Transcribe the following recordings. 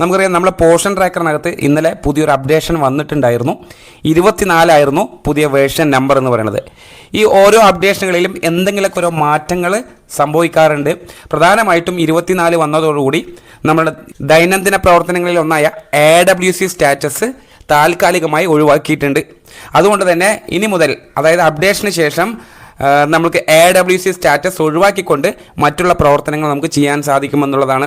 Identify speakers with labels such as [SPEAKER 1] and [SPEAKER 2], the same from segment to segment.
[SPEAKER 1] നമുക്കറിയാം നമ്മുടെ പോർഷൻ ട്രാക്കറിനകത്ത് ഇന്നലെ പുതിയൊരു അപ്ഡേഷൻ വന്നിട്ടുണ്ടായിരുന്നു. ഇരുപത്തിനാലായിരുന്നു പുതിയ വേർഷൻ നമ്പർ എന്ന് പറയുന്നത്. ഈ ഓരോ അപ്ഡേഷനുകളിലും എന്തെങ്കിലുമൊക്കെ ഓരോ മാറ്റങ്ങൾ സംഭവിക്കാറുണ്ട്. പ്രധാനമായിട്ടും ഇരുപത്തിനാല് വന്നതോടുകൂടി നമ്മുടെ ദൈനംദിന പ്രവർത്തനങ്ങളിൽ ഒന്നായ എ ഡബ്ല്യു സി സ്റ്റാറ്റസ് താൽക്കാലികമായി ഒഴിവാക്കിയിട്ടുണ്ട്. അതുകൊണ്ട് തന്നെ ഇനി മുതൽ അതായത് അപ്ഡേഷന് ശേഷം നമുക്ക് എ ഡബ്ല്യു സി സ്റ്റാറ്റസ് ഒഴിവാക്കിക്കൊണ്ട് മറ്റുള്ള പ്രവർത്തനങ്ങൾ നമുക്ക് ചെയ്യാൻ സാധിക്കുമെന്നുള്ളതാണ്.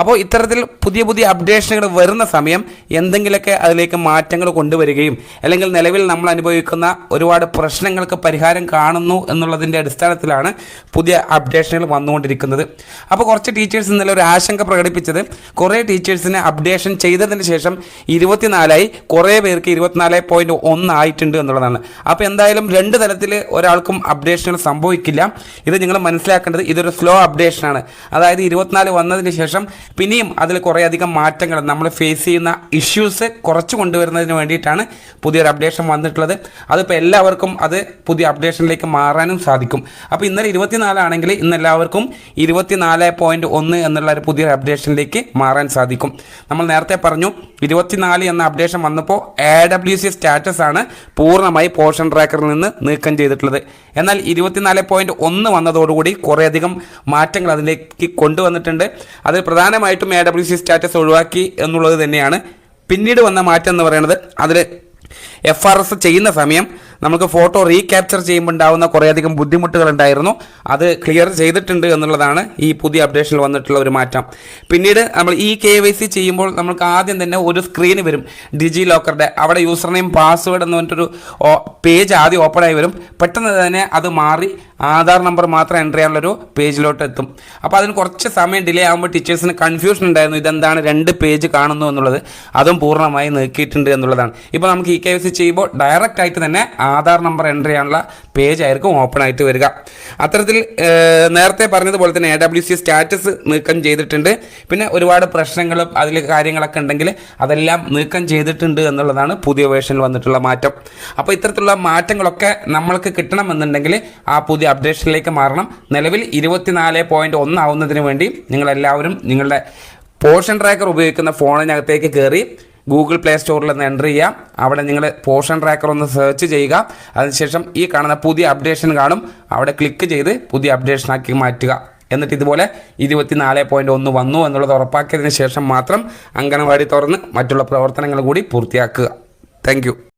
[SPEAKER 1] അപ്പോൾ ഇത്തരത്തിൽ പുതിയ പുതിയ അപ്ഡേഷനുകൾ വരുന്ന സമയം എന്തെങ്കിലുമൊക്കെ അതിലേക്ക് മാറ്റങ്ങൾ കൊണ്ടുവരികയും അല്ലെങ്കിൽ നിലവിൽ നമ്മൾ അനുഭവിക്കുന്ന ഒരുപാട് പ്രശ്നങ്ങൾക്ക് പരിഹാരം കാണുന്നു എന്നുള്ളതിന്റെ അടിസ്ഥാനത്തിലാണ് പുതിയ അപ്ഡേഷനുകൾ വന്നുകൊണ്ടിരിക്കുന്നത്. അപ്പോൾ കുറച്ച് ടീച്ചേഴ്സ് ഇന്നലെ ഒരു ആശങ്ക പ്രകടിപ്പിച്ചത്. കുറേ ടീച്ചേഴ്സിന് അപ്ഡേഷൻ ചെയ്തതിന് ശേഷം ഇരുപത്തിനാലായി കുറേ പേർക്ക് ഇരുപത്തിനാല് പോയിന്റ് ഒന്ന് ആയിട്ടുണ്ട് എന്നുള്ളതാണ്. അപ്പോൾ എന്തായാലും രണ്ട് തലത്തിൽ ഒരാൾക്കും അപ്ഡേഷനുകൾ സംഭവിക്കില്ല. ഇത് നിങ്ങൾ മനസ്സിലാക്കേണ്ടത് ഇതൊരു സ്ലോ അപ്ഡേഷനാണ് അതായത് ഇരുപത്തിനാല് വന്നതിന് ശേഷം പിന്നെയും അതിൽ കുറേയധികം മാറ്റങ്ങൾ നമ്മൾ ഫേസ് ചെയ്യുന്ന ഇഷ്യൂസ് കുറച്ച് കൊണ്ടുവരുന്നതിന് വേണ്ടിയിട്ടാണ് പുതിയൊരു അപ്ഡേഷൻ വന്നിട്ടുള്ളത്. അതിപ്പോൾ എല്ലാവർക്കും അത് പുതിയ അപ്ഡേഷനിലേക്ക് മാറാനും സാധിക്കും. അപ്പോൾ ഇന്നലെ ഇരുപത്തിനാലാണെങ്കിൽ ഇന്ന് എല്ലാവർക്കും ഇരുപത്തിനാല് പോയിന്റ് ഒന്ന് എന്നുള്ള ഒരു പുതിയൊരു അപ്ഡേഷനിലേക്ക് മാറാൻ സാധിക്കും. നമ്മൾ നേരത്തെ പറഞ്ഞു ഇരുപത്തിനാല് എന്ന അപ്ഡേഷൻ വന്നപ്പോൾ എ ഡബ്ല്യു സി സ്റ്റാറ്റസ് ആണ് പൂർണമായി പോർഷൻ ട്രാക്കറിൽ നിന്ന് നീക്കം ചെയ്തിട്ടുള്ളത്. എന്നാൽ ഇരുപത്തിനാല് പോയിന്റ് ഒന്ന് വന്നതോടുകൂടി കുറേയധികം മാറ്റങ്ങൾ അതിലേക്ക് കൊണ്ടുവന്നിട്ടുണ്ട്. അതിൽ പ്രധാനമായിട്ടും എ ഡബ്ല്യു സി സ്റ്റാറ്റസ് ഒഴിവാക്കി എന്നുള്ളത് തന്നെയാണ്. പിന്നീട് വന്ന മാറ്റം എന്ന് പറയുന്നത് അതിൽ എഫ് ആർ എസ് ചെയ്യുന്ന സമയം നമുക്ക് ഫോട്ടോ റീക്യാപ്ചർ ചെയ്യുമ്പോൾ ഉണ്ടാകുന്ന കുറേയധികം ബുദ്ധിമുട്ടുകൾ ഉണ്ടായിരുന്നു അത് ക്ലിയർ ചെയ്തിട്ടുണ്ട് എന്നുള്ളതാണ് ഈ പുതിയ അപ്ഡേഷനിൽ വന്നിട്ടുള്ള ഒരു മാറ്റം. പിന്നീട് നമ്മൾ ഈ കെ വൈ സി ചെയ്യുമ്പോൾ നമുക്ക് ആദ്യം തന്നെ ഒരു സ്ക്രീൻ വരും. ഡിജി ലോക്കറുടെ അവിടെ യൂസർ നെയിം പാസ്വേഡ് എന്ന് പറഞ്ഞിട്ടൊരു പേജ് ആദ്യം ഓപ്പൺ ആയി വരും. പെട്ടെന്ന് തന്നെ അത് മാറി ആധാർ നമ്പർ മാത്രം എന്റർ ചെയ്യാനുള്ളൊരു പേജിലോട്ട് എത്തും അപ്പോൾ അതിന് കുറച്ച് സമയം ഡിലേ ആകുമ്പോൾ ടീച്ചേഴ്സിന് കൺഫ്യൂഷൻ ഉണ്ടായിരുന്നു ഇതെന്താണ് രണ്ട് പേജ് കാണുന്നു എന്നുള്ളത്. അതും പൂർണമായി നീക്കിയിട്ടുണ്ട് എന്നുള്ളതാണ്. ഇപ്പോൾ നമുക്ക് ഇ കെ വി സി ചെയ്യുമ്പോൾ ഡയറക്റ്റ് ആയിട്ട് തന്നെ ആധാർ നമ്പർ എന്റർ ചെയ്യാനുള്ള പേജ് ആയിരിക്കും ഓപ്പൺ ആയിട്ട് വരിക. അത്തരത്തിൽ നേരത്തെ പറഞ്ഞതുപോലെ തന്നെ എ ഡബ്ല്യു സി സ്റ്റാറ്റസ് നീക്കം ചെയ്തിട്ടുണ്ട്. പിന്നെ ഒരുപാട് പ്രശ്നങ്ങളും അതിൽ കാര്യങ്ങളൊക്കെ ഉണ്ടെങ്കിൽ അതെല്ലാം നീക്കം ചെയ്തിട്ടുണ്ട് എന്നുള്ളതാണ് പുതിയ വേർഷനിൽ വന്നിട്ടുള്ള മാറ്റം. അപ്പോൾ ഇത്തരത്തിലുള്ള മാറ്റങ്ങളൊക്കെ നമ്മൾക്ക് കിട്ടണമെന്നുണ്ടെങ്കിൽ ആ പുതിയ അപ്ഡേഷനിലേക്ക് മാറണം. നിലവിൽ ഇരുപത്തിനാല് പോയിന്റ് ഒന്നാവുന്നതിന് വേണ്ടി നിങ്ങളെല്ലാവരും നിങ്ങളുടെ പോർഷൻ ട്രാക്കർ ഉപയോഗിക്കുന്ന ഫോണിനകത്തേക്ക് കയറി ഗൂഗിൾ പ്ലേ സ്റ്റോറിൽ ഒന്ന് എന്റർ ചെയ്യാം അവിടെ നിങ്ങൾ പോർഷൻ ട്രാക്കർ ഒന്ന് സെർച്ച് ചെയ്യുക. അതിനുശേഷം ഈ കാണുന്ന പുതിയ അപ്ഡേഷൻ കാണും. അവിടെ ക്ലിക്ക് ചെയ്ത് പുതിയ അപ്ഡേഷനാക്കി മാറ്റുക. എന്നിട്ട് ഇതുപോലെ ഇരുപത്തിനാല് പോയിന്റ് ഒന്ന് വന്നു എന്നുള്ളത് ഉറപ്പാക്കിയതിന് ശേഷം മാത്രം അംഗനവാടി തുറന്ന് മറ്റുള്ള പ്രവർത്തനങ്ങൾ കൂടി പൂർത്തിയാക്കുക. താങ്ക്